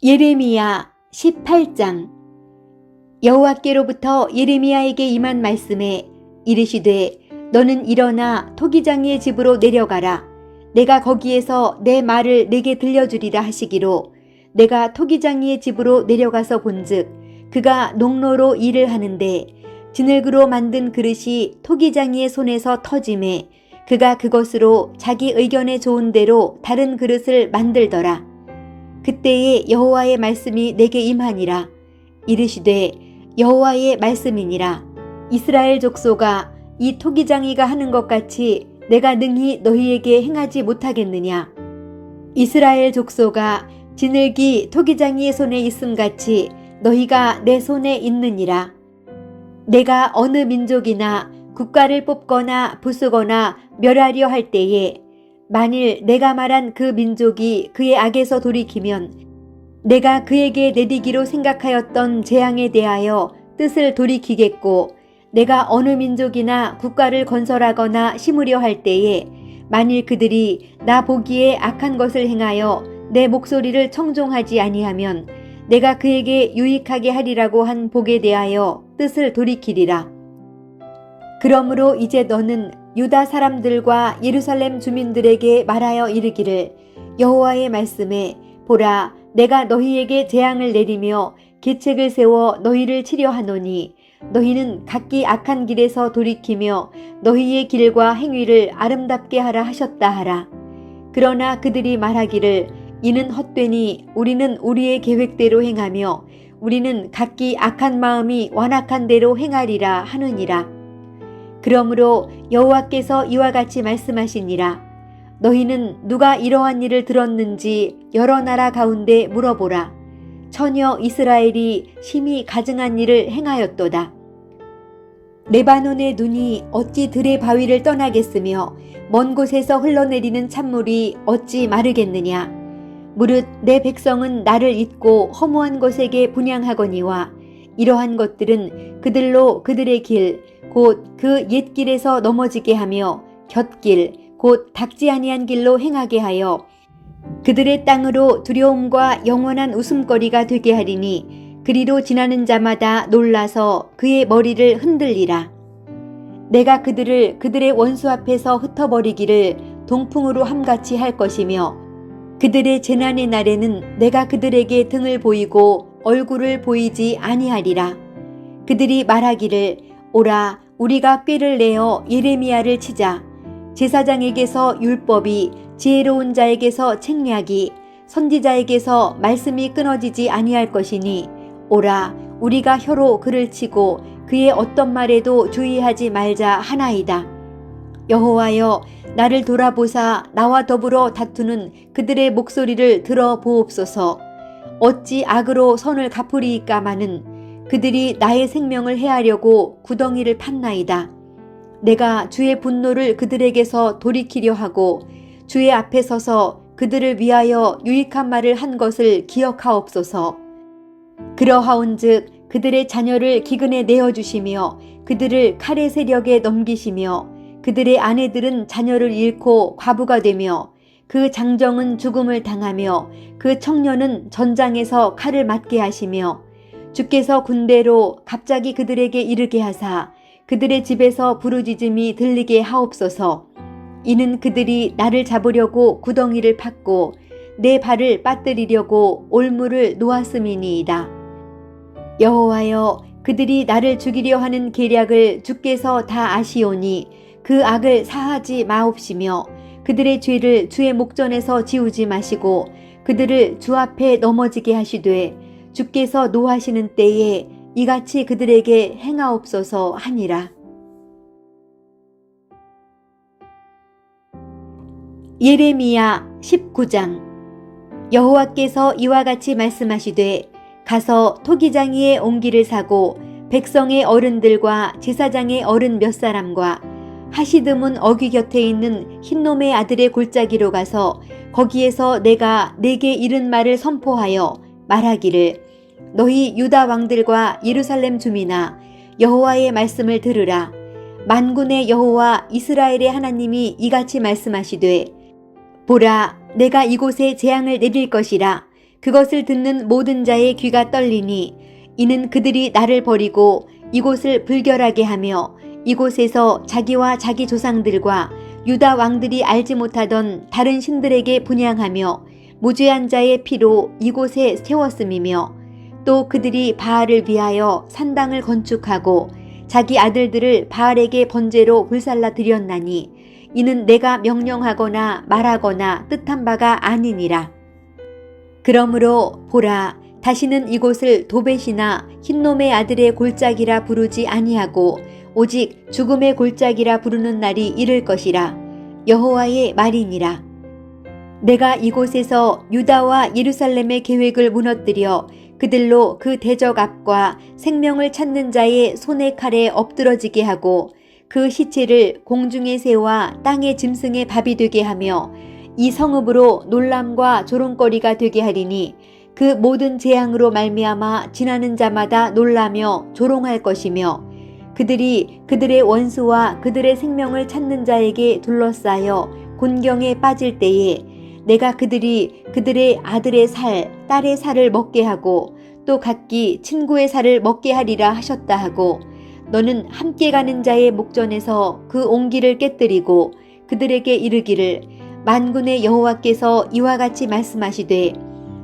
예레미야 18장. 여호와께로부터 예레미야에게 임한 말씀에 이르시되 너는 일어나 토기장이의 집으로 내려가라. 내가 거기에서 내 말을 내게 들려주리라 하시기로 내가 토기장이의 집으로 내려가서 본즉 그가 농로로 일을 하는데 진흙으로 만든 그릇이 토기장이의 손에서 터짐에 그가 그것으로 자기 의견에 좋은 대로 다른 그릇을 만들더라 그때에 여호와의 말씀이 내게 임하니라. 이르시되 여호와의 말씀이니라. 이스라엘 족소가 이 토기장이가 하는 것 같이 내가 능히 너희에게 행하지 못하겠느냐? 이스라엘 족소가 진흙이 토기장이의 손에 있음 같이 너희가 내 손에 있느니라. 내가 어느 민족이나 국가를 뽑거나 부수거나 멸하려 할 때에 만일 내가 말한 그 민족이 그의 악에서 돌이키면 내가 그에게 내리기로 생각하였던 재앙에 대하여 뜻을 돌이키겠고 내가 어느 민족이나 국가를 건설하거나 심으려 할 때에 만일 그들이 나 보기에 악한 것을 행하여 내 목소리를 청종하지 아니하면 내가 그에게 유익하게 하리라고 한 복에 대하여 뜻을 돌이키리라. 그러므로 이제 너는 유다 사람들과 예루살렘 주민들에게 말하여 이르기를 여호와의 말씀에 보라 내가 너희에게 재앙을 내리며 계책을 세워 너희를 치려하노니 너희는 각기 악한 길에서 돌이키며 너희의 길과 행위를 아름답게 하라 하셨다 하라. 그러나 그들이 말하기를 이는 헛되니 우리는 우리의 계획대로 행하며 우리는 각기 악한 마음이 완악한 대로 행하리라 하느니라 그러므로 여호와께서 이와 같이 말씀하시니라. 너희는 누가 이러한 일을 들었는지 여러 나라 가운데 물어보라. 처녀 이스라엘이 심히 가증한 일을 행하였도다. 레바논의 눈이 어찌 들의 바위를 떠나겠으며 먼 곳에서 흘러내리는 찬물이 어찌 마르겠느냐? 무릇 내 백성은 나를 잊고 허무한 것에게 분양하거니와 이러한 것들은 그들로 그들의 길 곧 그 옛길에서 넘어지게 하며 곁길 곧 닥지 아니한 길로 행하게 하여 그들의 땅으로 두려움과 영원한 웃음거리가 되게 하리니 그리로 지나는 자마다 놀라서 그의 머리를 흔들리라. 내가 그들을 그들의 원수 앞에서 흩어버리기를 동풍으로 함같이 할 것이며 그들의 재난의 날에는 내가 그들에게 등을 보이고 얼굴을 보이지 아니하리라. 그들이 말하기를 오라 우리가 꾀를 내어 예레미야를 치자. 제사장에게서 율법이 지혜로운 자에게서 책략이 선지자에게서 말씀이 끊어지지 아니할 것이니 오라 우리가 혀로 그를 치고 그의 어떤 말에도 주의하지 말자 하나이다. 여호와여 나를 돌아보사 나와 더불어 다투는 그들의 목소리를 들어 보옵소서. 어찌 악으로 선을 갚으리이까마는 그들이 나의 생명을 해하려고 구덩이를 팠나이다. 내가 주의 분노를 그들에게서 돌이키려 하고 주의 앞에 서서 그들을 위하여 유익한 말을 한 것을 기억하옵소서. 그러하온즉 그들의 자녀를 기근에 내어 주시며 그들을 칼의 세력에 넘기시며 그들의 아내들은 자녀를 잃고 과부가 되며 그 장정은 죽음을 당하며 그 청년은 전장에서 칼을 맞게 하시며 주께서 군대로 갑자기 그들에게 이르게 하사 그들의 집에서 부르짖음이 들리게 하옵소서. 이는 그들이 나를 잡으려고 구덩이를 팠고 내 발을 빠뜨리려고 올무를 놓았음이니이다. 여호와여 그들이 나를 죽이려 하는 계략을 주께서 다 아시오니 그 악을 사하지 마옵시며 그들의 죄를 주의 목전에서 지우지 마시고 그들을 주 앞에 넘어지게 하시되 주께서 노하시는 때에 이같이 그들에게 행하옵소서 하니라. 예레미야 19장 여호와께서 이와 같이 말씀하시되 가서 토기장이의 옹기를 사고 백성의 어른들과 제사장의 어른 몇 사람과 하시드문 어귀 곁에 있는 흰놈의 아들의 골짜기로 가서 거기에서 내가 내게 이른 말을 선포하여 말하기를 너희 유다 왕들과 예루살렘 주민아 여호와의 말씀을 들으라. 만군의 여호와 이스라엘의 하나님이 이같이 말씀하시되 보라 내가 이곳에 재앙을 내릴 것이라. 그것을 듣는 모든 자의 귀가 떨리니 이는 그들이 나를 버리고 이곳을 불결하게 하며 이곳에서 자기와 자기 조상들과 유다 왕들이 알지 못하던 다른 신들에게 분양하며 무죄한 자의 피로 이곳에 세웠음이며 또 그들이 바알을 위하여 산당을 건축하고 자기 아들들을 바알에게 번제로 불살라 드렸나니 이는 내가 명령하거나 말하거나 뜻한 바가 아니니라. 그러므로 보라 다시는 이곳을 도벳이나 흰놈의 아들의 골짜기라 부르지 아니하고 오직 죽음의 골짜기라 부르는 날이 이를 것이라 여호와의 말이니라 내가 이곳에서 유다와 예루살렘의 계획을 무너뜨려 그들로 그 대적 앞과 생명을 찾는 자의 손의 칼에 엎드러지게 하고 그 시체를 공중의 새와 땅의 짐승의 밥이 되게 하며 이 성읍으로 놀람과 조롱거리가 되게 하리니 그 모든 재앙으로 말미암아 지나는 자마다 놀라며 조롱할 것이며 그들이 그들의 원수와 그들의 생명을 찾는 자에게 둘러싸여 곤경에 빠질 때에 내가 그들이 그들의 아들의 살, 딸의 살을 먹게 하고 또 각기 친구의 살을 먹게 하리라 하셨다 하고 너는 함께 가는 자의 목전에서 그 옹기를 깨뜨리고 그들에게 이르기를 만군의 여호와께서 이와 같이 말씀하시되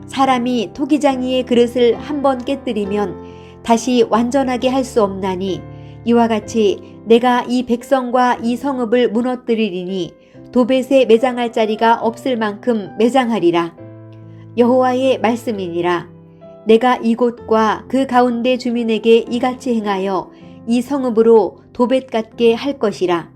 사람이 토기장이의 그릇을 한 번 깨뜨리면 다시 완전하게 할 수 없나니 이와 같이 내가 이 백성과 이 성읍을 무너뜨리리니 도벳에 매장할 자리가 없을 만큼 매장하리라. 여호와의 말씀이니라. 내가 이곳과 그 가운데 주민에게 이같이 행하여 이 성읍으로 도벳 같게 할 것이라.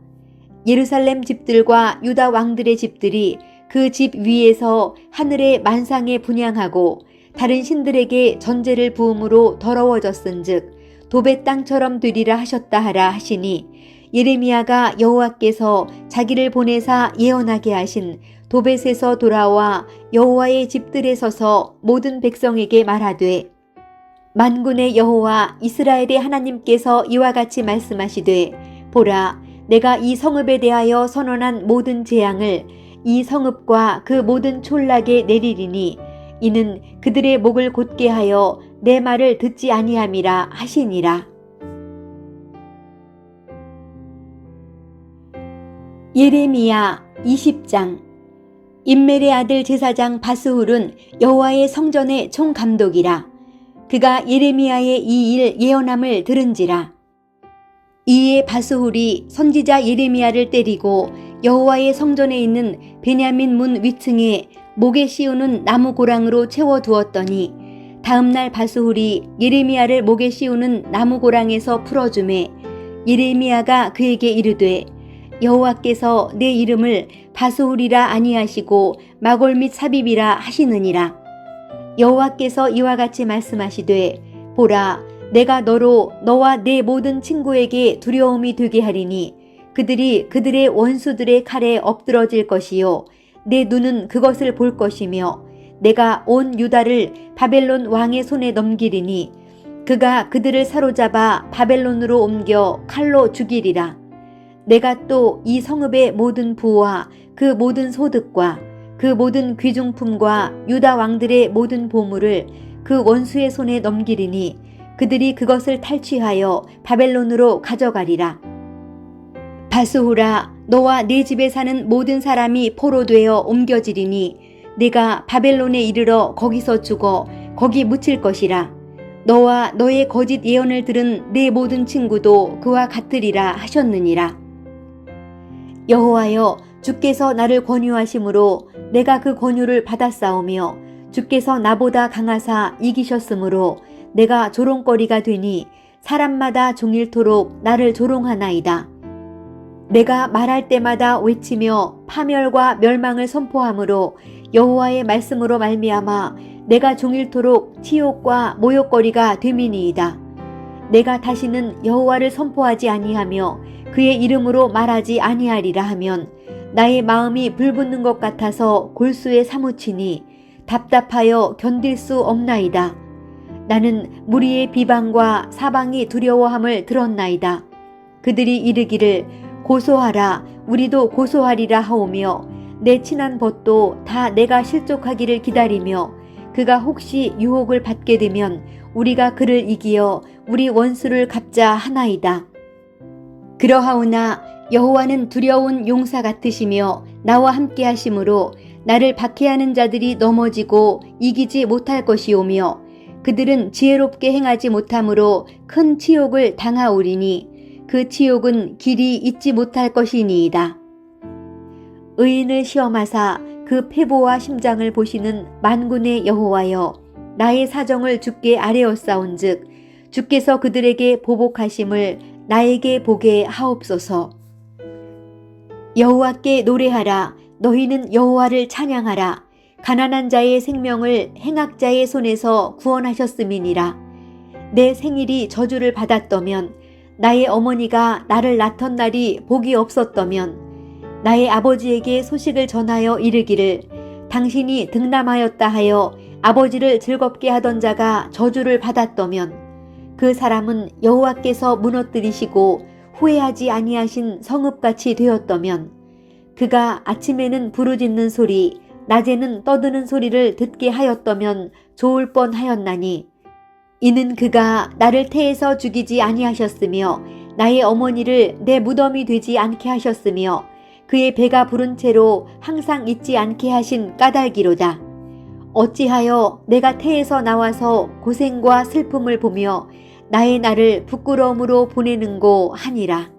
예루살렘 집들과 유다 왕들의 집들이 그 집 위에서 하늘의 만상에 분양하고 다른 신들에게 전제를 부음으로 더러워졌은즉 도벳 땅처럼 되리라 하셨다 하라 하시니 예레미야가 여호와께서 자기를 보내사 예언하게 하신 도벳에서 돌아와 여호와의 집들에 서서 모든 백성에게 말하되 만군의 여호와 이스라엘의 하나님께서 이와 같이 말씀하시되 보라 내가 이 성읍에 대하여 선언한 모든 재앙을 이 성읍과 그 모든 촌락에 내리리니 이는 그들의 목을 곧게 하여 내 말을 듣지 아니함이라 하시니라. 예레미야 20장. 임멜의 아들 제사장 바스훌은 여호와의 성전의 총감독이라. 그가 예레미야의 이 일 예언함을 들은지라. 이에 바스훌이 선지자 예레미야를 때리고 여호와의 성전에 있는 베냐민 문 위층에 목에 씌우는 나무 고랑으로 채워 두었더니 다음 날 바스훌이 예레미야를 목에 씌우는 나무 고랑에서 풀어주매 예레미야가 그에게 이르되 여호와께서 내 이름을 바스훌이라 아니하시고 마골 및 삽입이라 하시느니라 여호와께서 이와 같이 말씀하시되 보라 내가 너로 너와 내 모든 친구에게 두려움이 되게 하리니 그들이 그들의 원수들의 칼에 엎드러질 것이요 내 눈은 그것을 볼 것이며 내가 온 유다를 바벨론 왕의 손에 넘기리니 그가 그들을 사로잡아 바벨론으로 옮겨 칼로 죽이리라. 내가 또 이 성읍의 모든 부와 그 모든 소득과 그 모든 귀중품과 유다 왕들의 모든 보물을 그 원수의 손에 넘기리니 그들이 그것을 탈취하여 바벨론으로 가져가리라. 바스후라 너와 네 집에 사는 모든 사람이 포로 되어 옮겨지리니 네가 바벨론에 이르러 거기서 죽어 거기 묻힐 것이라. 너와 너의 거짓 예언을 들은 내 모든 친구도 그와 같으리라 하셨느니라. 여호와여 주께서 나를 권유하심으로 내가 그 권유를 받았사오며 주께서 나보다 강하사 이기셨으므로 내가 조롱거리가 되니 사람마다 종일토록 나를 조롱하나이다. 내가 말할 때마다 외치며 파멸과 멸망을 선포하므로 여호와의 말씀으로 말미암아 내가 종일토록 치욕과 모욕거리가 됨이니이다. 내가 다시는 여호와를 선포하지 아니하며 그의 이름으로 말하지 아니하리라 하면 나의 마음이 불붙는 것 같아서 골수에 사무치니 답답하여 견딜 수 없나이다. 나는 무리의 비방과 사방이 두려워함을 들었나이다. 그들이 이르기를 고소하라 우리도 고소하리라 하오며 내 친한 벗도 다 내가 실족하기를 기다리며 그가 혹시 유혹을 받게 되면 우리가 그를 이기어 우리 원수를 갚자 하나이다. 그러하오나 여호와는 두려운 용사 같으시며 나와 함께 하심으로 나를 박해하는 자들이 넘어지고 이기지 못할 것이오며 그들은 지혜롭게 행하지 못함으로 큰 치욕을 당하오리니 그 치욕은 길이 잊지 못할 것이니이다. 의인을 시험하사 그 패보와 심장을 보시는 만군의 여호와여 나의 사정을 주께 아뢰었사온즉 주께서 그들에게 보복하심을 나에게 보게 하옵소서. 여호와께 노래하라. 너희는 여호와를 찬양하라. 가난한 자의 생명을 행악자의 손에서 구원하셨음이니라. 내 생일이 저주를 받았더면 나의 어머니가 나를 낳던 날이 복이 없었더면 나의 아버지에게 소식을 전하여 이르기를 당신이 등남하였다 하여 아버지를 즐겁게 하던 자가 저주를 받았더면 그 사람은 여호와께서 무너뜨리시고 후회하지 아니하신 성읍같이 되었더면 그가 아침에는 부르짖는 소리 낮에는 떠드는 소리를 듣게 하였더면 좋을 뻔하였나니 이는 그가 나를 태에서 죽이지 아니하셨으며 나의 어머니를 내 무덤이 되지 않게 하셨으며 그의 배가 부른 채로 항상 잊지 않게 하신 까닭이로다. 어찌하여 내가 태에서 나와서 고생과 슬픔을 보며 나의 날을 부끄러움으로 보내는고 하니라.